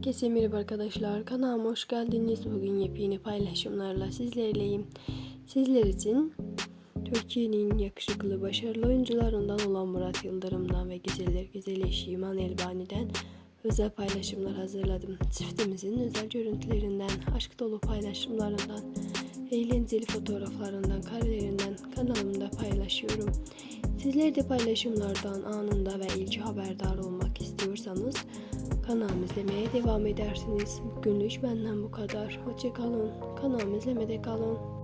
Herkese merhaba arkadaşlar. Kanalıma hoş geldiniz. Bugün yepyeni paylaşımlarla sizlerleyim. Sizler için Türkiye'nin yakışıklı, başarılı oyuncularından olan Murat Yıldırım'dan ve güzeller güzel eşi İman Elbani'den özel paylaşımlar hazırladım. Çiftimizin özel görüntülerinden, aşk dolu paylaşımlarından, eğlenceli fotoğraflarından, karelerinden kanalımda paylaşıyorum. Sizler de paylaşımlardan anında ve ilk haberdar olmak istiyorsanız kanalımı izlemeye devam edersiniz. Bugünlük benden bu kadar. Hoşçakalın. Kanalımı izlemede kalın.